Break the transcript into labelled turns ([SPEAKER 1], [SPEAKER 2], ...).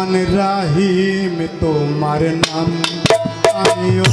[SPEAKER 1] রহমান রাহিম তোমার নাম আমিও